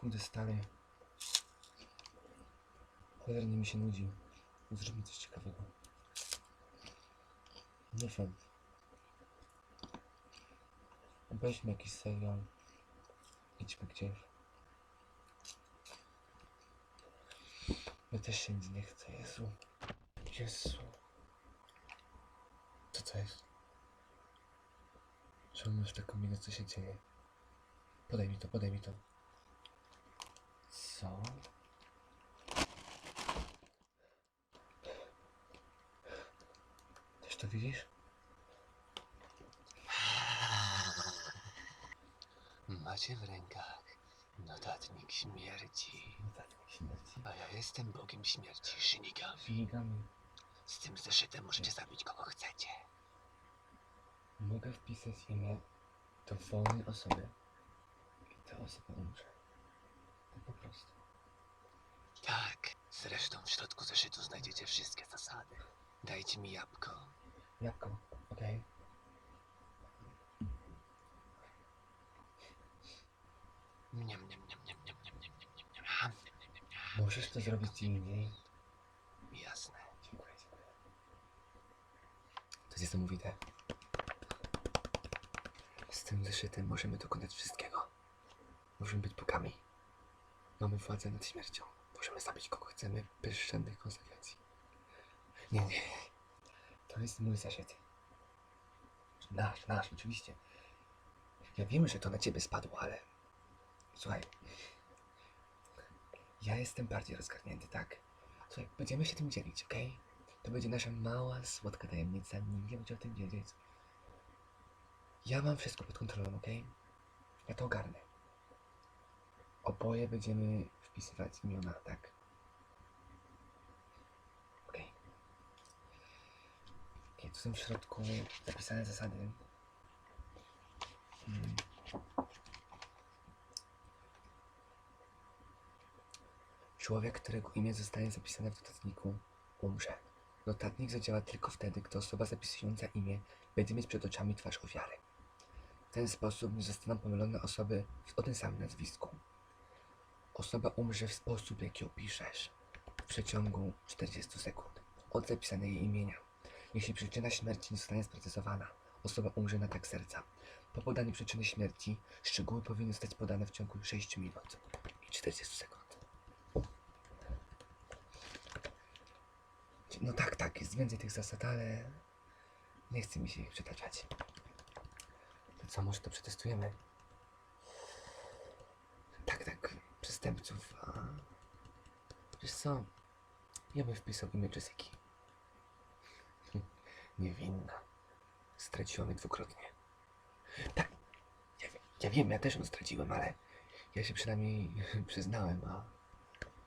Kurde stary. Cholernie mi się nudzi. Zróbmy coś ciekawego. Nie wiem. Weźmy jakiś serial. Idźmy gdzieś. Ja też się nic nie chce, Jezu. Jezu. Co to jest? Czemu masz taką minę, co się dzieje? Podaj mi to, podaj mi to. Co? Też to widzisz? Macie w rękach notatnik śmierci. Notatnik śmierci. A ja jestem bogiem śmierci Shinigami. Finigami. Z tym zeszytem możecie zabić kogo chcecie. Mogę wpisać imię dowolnej osoby. I ta osoba umrze. Tak po prostu. Tak. Zresztą w środku zeszytu znajdziecie wszystkie zasady. Dajcie mi jabłko. Jabłko, okej. Mniam, mniam, mniam, mniam, mniam, mniam, mniam, mniam, mniam, ham, mniam, mniam, mniam, ham. Możesz to zrobić indziej. Jasne. Dziękuję, dziękuję. To jest niesamowite. Z tym zeszytem możemy dokonać wszystkiego. Możemy być bogami. Mamy władzę nad śmiercią. Możemy zabić kogo chcemy bez żadnych konsekwencji. Nie, nie. To jest mój zeszyt. Nasz, nasz, oczywiście. Ja wiem, że to na ciebie spadło, ale... Słuchaj. Ja jestem bardziej rozgarnięty, tak? Słuchaj, będziemy się tym dzielić, okej? To będzie nasza mała, słodka tajemnica, nikt nie będzie o tym wiedzieć. Ja mam wszystko pod kontrolą, okej? Ja to ogarnę. Oboje będziemy wpisywać imiona, tak? Okej. Okay. tu są w środku zapisane zasady. Hmm. Człowiek, którego imię zostanie zapisane w notatniku, umrze. Notatnik zadziała tylko wtedy, gdy osoba zapisująca imię będzie mieć przed oczami twarz ofiary. W ten sposób nie zostaną pomylone osoby o tym samym nazwisku. Osoba umrze w sposób, jaki opiszesz, w przeciągu 40 sekund od zapisania jej imienia. Jeśli przyczyna śmierci nie zostanie sprecyzowana, osoba umrze na tak serca. Po podaniu przyczyny śmierci szczegóły powinny zostać podane w ciągu 6 minut i 40 sekund. No tak, tak, jest więcej tych zasad, ale nie chce mi się ich przytaczać. To co, może to przetestujemy? Tak, tak, przestępców, a... Wiesz co, ja bym wpisał imię Jessiki. Niewinna. Straciła mnie dwukrotnie. Tak, ja, ja wiem, ja też ją straciłem, ale ja się przynajmniej przyznałem, a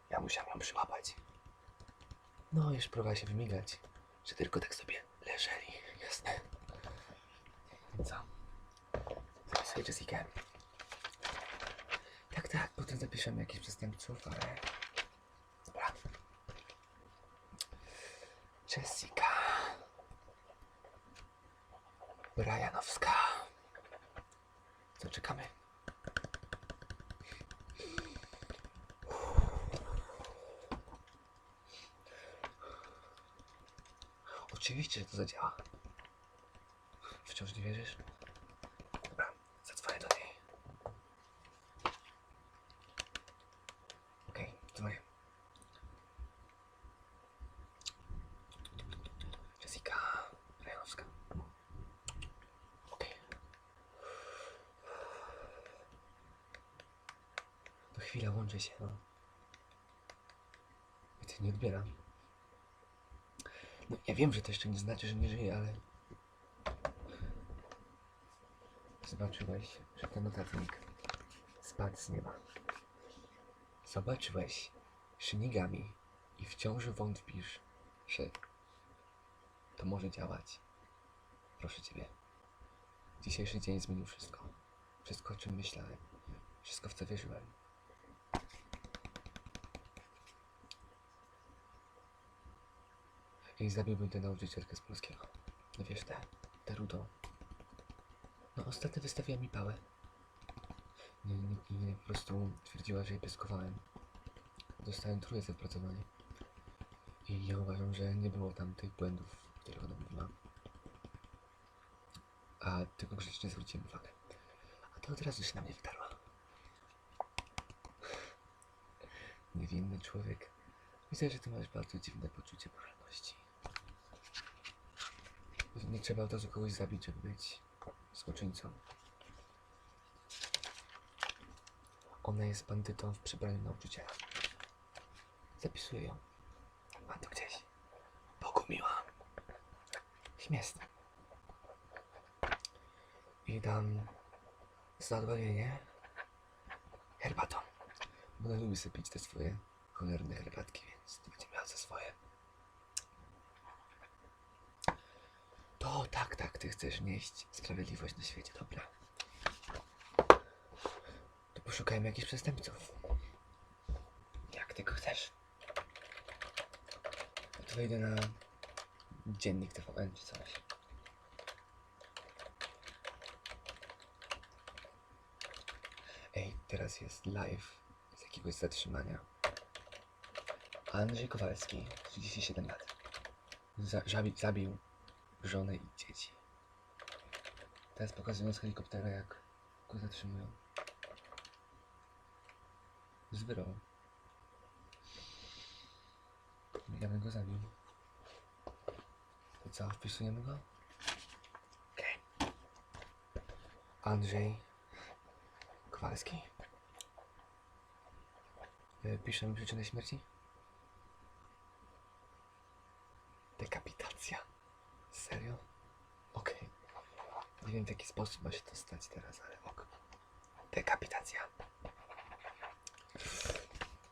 ja musiałem ją przyłapać. No, już próbowała się wymigać, że tylko tak sobie leżeli, jasne. Co? Zapisuję Jessica. Tak, potem zapiszemy jakichś przestępców, ale... Dobra. Jessica. Brianowska. Co, czekamy? Oczywiście, że to zadziała. Wciąż nie wierzysz? Dobra, zadzwonię do niej. Okej, dzwonię. Jessica Rejanowska. Okej. To chwila, łączę się, no. I ty nie odbieram. No, ja wiem, że to jeszcze nie znaczy, że nie żyje, ale... Zobaczyłeś, że ten notatnik spadł z nieba. Zobaczyłeś Shinigami i wciąż wątpisz, że to może działać. Proszę Ciebie. Dzisiejszy dzień zmienił wszystko. Wszystko, o czym myślałem. Wszystko, w co wierzyłem. I zabiłbym tę nauczycielkę z polskiego. No wiesz, tę, tę rudą. No ostatnio wystawiła mi pałę. Nie, nie, nie, po prostu twierdziła, że jej pyskowałem. Dostałem trójkę za pracowanie. I ja uważam, że nie było tam tych błędów, których ona mówiła. A tylko grzecznie zwróciłem uwagę. A to od razu się na mnie wdarła. Niewinny człowiek. Myślę, że ty masz bardzo dziwne poczucie moralności. Nie trzeba od razu kogoś zabić, żeby być złoczyńcą. Ona jest bandytą w przebraniu nauczyciela. Zapisuję ją. Mam to gdzieś. Pogumiła. Śmieszne. I dam zadowolenie herbatą. Ona lubi sobie pić te swoje cholerne herbatki, więc to będzie miała za swoje. To tak, tak, ty chcesz nieść sprawiedliwość na świecie, dobra. To poszukajmy jakichś przestępców. Jak tylko chcesz. To wejdę na dziennik TVN czy coś. Ej, teraz jest live jakiegoś zatrzymania. Andrzej Kowalski, 37 lat. Za, zabi, zabił żonę i dzieci. Teraz pokazują z helikoptera, jak go zatrzymują. Z wyrą. Ja bym go zabił. To co, wpisujemy go? Okej. Andrzej Kowalski. E, Piszemy przyczynę śmierci? Dekapitacja. Serio? Okej. Nie wiem w jaki sposób ma się to stać teraz, ale ok. Dekapitacja.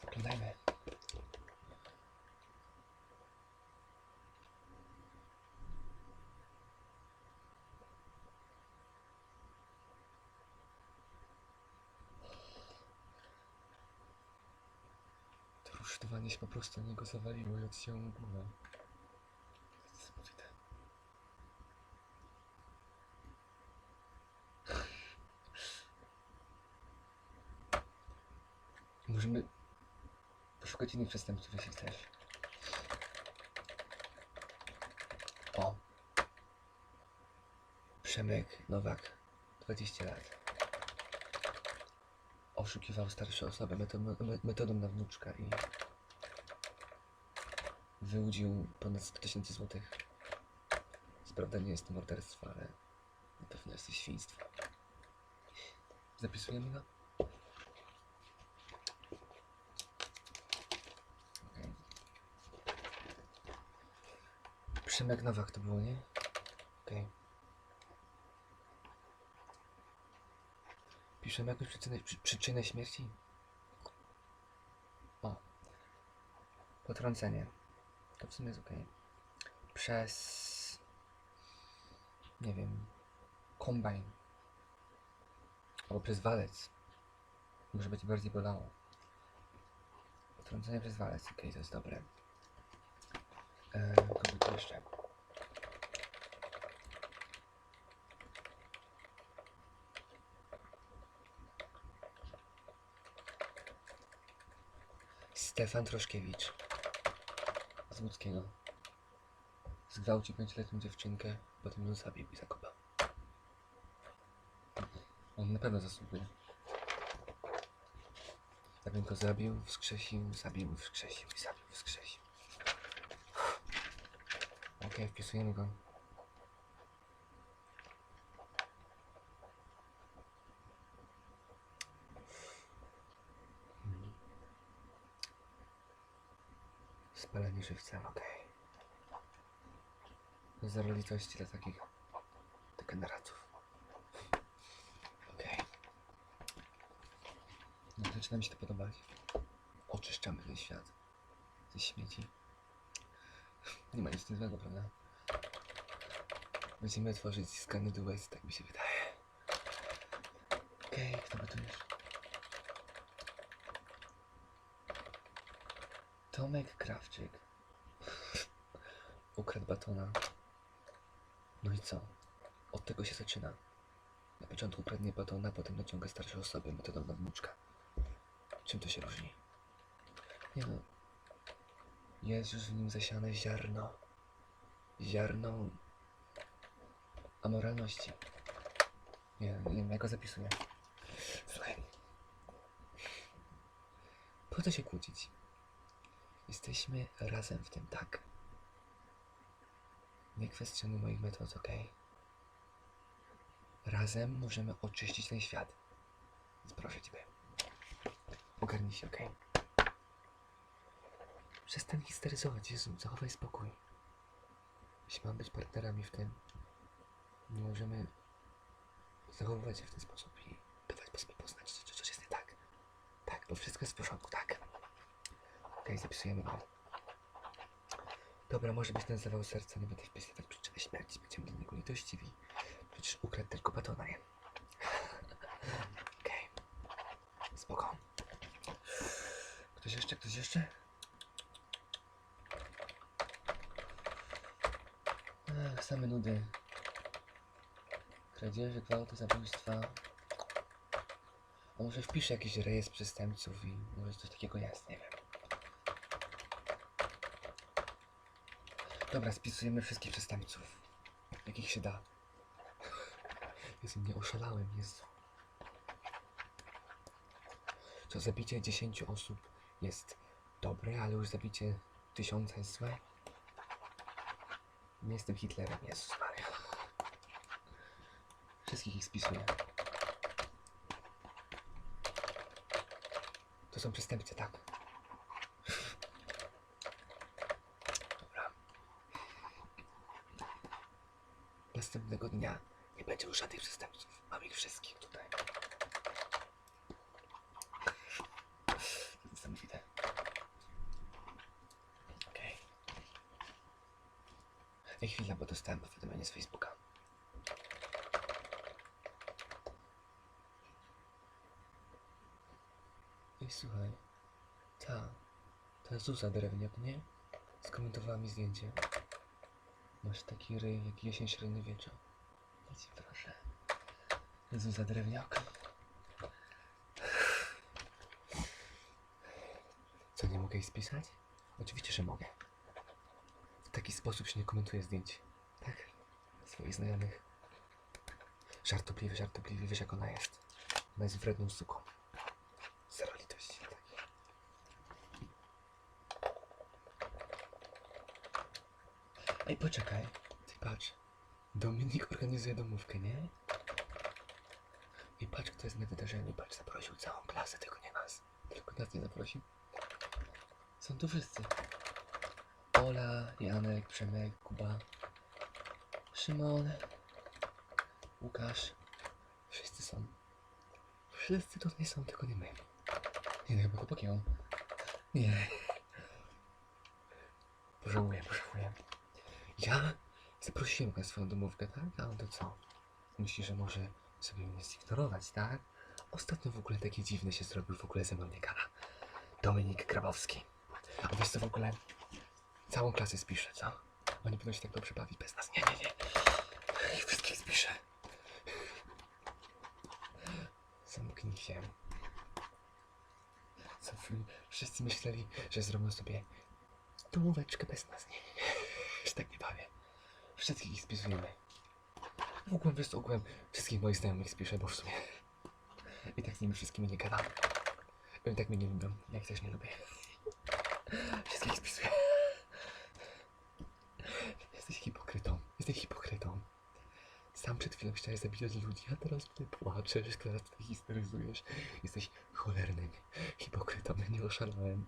Oglądajmy. To rusztowanie się po prostu niego zawaliło i odcięło głowę. Możemy poszukać innych przestępców, jeśli chcesz. O. Przemek Nowak, 20 lat. Oszukiwał starsze osoby metodą, metodą na wnuczka i wyłudził ponad 100 tysięcy złotych. Co prawda nie jest to morderstwo, ale na pewno jest to świństwo. Zapisujemy go? Okej. Przemek Nowak to było, nie? Okej. Piszemy jakąś przyczynę, przy, przyczynę śmierci? O. Potrącenie. To w sumie jest okej. Przez... Nie wiem... Kombajn. Albo przez walec. Może być bardziej bolało. Potrącenie przez walec. Okej, to jest dobre. Eee, kogo jeszcze? Stefan Troszkiewicz Łódzkiego. Zgwałcił pięcioletnią dziewczynkę, potem ją zabił i zakopał. On na pewno zasługuje. Ja bym go zabił, wskrzesił, zabił, wskrzesił i zabił, wskrzesił. Okej, wpisujemy go. Spalenie żywcem, okej. Zero litości dla takich degeneratów. Okej. No, zaczyna mi się to podobać. Oczyszczamy ten świat ze śmieci. Nie ma nic złego, prawda? Będziemy tworzyć skany do West, tak mi się wydaje. Okej, kto by tu jeszcze? Tomek Krawczyk. Ukradł batona. No i co? Od tego się zaczyna. Na początku kradnie batona, potem naciąga starsze osoby metodą nadmuczka. Czym to się różni? Nie no. Jest już w nim zasiane ziarno. Ziarno amoralności. Nie, nie wiem, jak go zapisuję. Słuchaj. Po co się kłócić? Jesteśmy razem w tym, tak? Nie kwestionuj moich metod, okej? Razem możemy oczyścić ten świat. Więc proszę ciebie. Ogarnij się, okej? Przestań histeryzować, Jezu, zachowaj spokój. Jeśli mamy być partnerami w tym, nie możemy zachowywać się w ten sposób i dawać sobie poznać, że coś jest nie tak. Tak, bo wszystko jest w porządku, tak. Okej, zapisujemy go. Dobra, może byś nazywał serca, nie będę wpisywać przyczynę śmierci, będziemy dla niego litościwi. Przecież ukradł tylko batona, nie? Okej. Spoko. Ktoś jeszcze? Ktoś jeszcze? Ach, same nudy. Kradzieże, gwałty, zabójstwa. A może wpiszę jakiś rejestr przestępców i może coś takiego jest, nie wiem. Dobra, spisujemy wszystkich przestępców. Jakich się da. Jezu, nie oszalałem, Jezu. Co, zabicie 10 osób jest dobre, ale już zabicie tysiąca jest złe? Nie jestem Hitlerem, Jezus Maria. Wszystkich ich spisuję. To są przestępcy, tak? Następnego dnia nie będzie już żadnych przestępców. Mam ich wszystkich tutaj. Niesamowite. Okej. Ej, chwila, bo dostałem powiadomienie z Facebooka. Ej, słuchaj. Ta. Ta Zuza drewniak, nie? Skomentowała mi zdjęcie. Masz taki ryj, jak jesień średniowiecza. Ci proszę. Zuza drewniak. Co, nie mogę jej spisać? Oczywiście, że mogę. W taki sposób się nie komentuje zdjęć. Tak? Swoich znajomych. Żartobliwy, żartobliwy, wiesz jak ona jest. Ona jest wredną suką. Zero litości. Tak. Ej, poczekaj. Ty patrz. Dominik organizuje domówkę, nie? I patrz, kto jest na wydarzeniu. Patrz, zaprosił całą klasę, tylko nie nas. Tylko nas nie zaprosił. Są tu wszyscy. Ola, Janek, Przemek, Kuba, Szymon, Łukasz. Wszyscy są. Wszyscy tutaj są, tylko nie my. Nie, no chyba chłopaki on. Nie. Pożałuję, pożałuję. Ja zaprosiłem go na swoją domówkę, tak? A on to co? Myśli, że może sobie mnie zignorować, tak? Ostatnio w ogóle taki dziwny się zrobił, w ogóle ze mną nie. Dominik Grabowski. A wiesz co w ogóle? Całą klasę spiszę, co? Oni będą się tak dobrze bawić bez nas. Nie, nie, nie. Ich wszystkich spiszę. Zamknij się. Co Wszyscy myśleli, że zrobią sobie domóweczkę bez nas. Nie, nie. Się tak nie bawię. Wszystkich ich spisujemy. W ogóle, wiesz ogółem wszystkich moich znajomych spiszę, bo w sumie i tak z nimi wszystkimi nie gadam. Oni tak mnie nie lubią, jak też nie lubię. Wszystkich spisuję. Jesteś hipokrytą. Jesteś hipokrytą. Sam przed chwilą chciałeś zabijać ludzi, a teraz tutaj płaczesz, teraz tutaj histeryzujesz. Jesteś cholernym hipokrytą, ja nie oszalałem.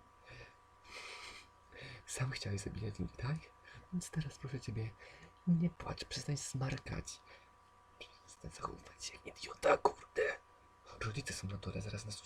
Sam chciałeś zabijać ludzi, tak? Więc teraz proszę ciebie, nie płacz, przestań smarkać. Przestań zachowywać się idiota, kurde. Rodzice są na dole, zaraz nas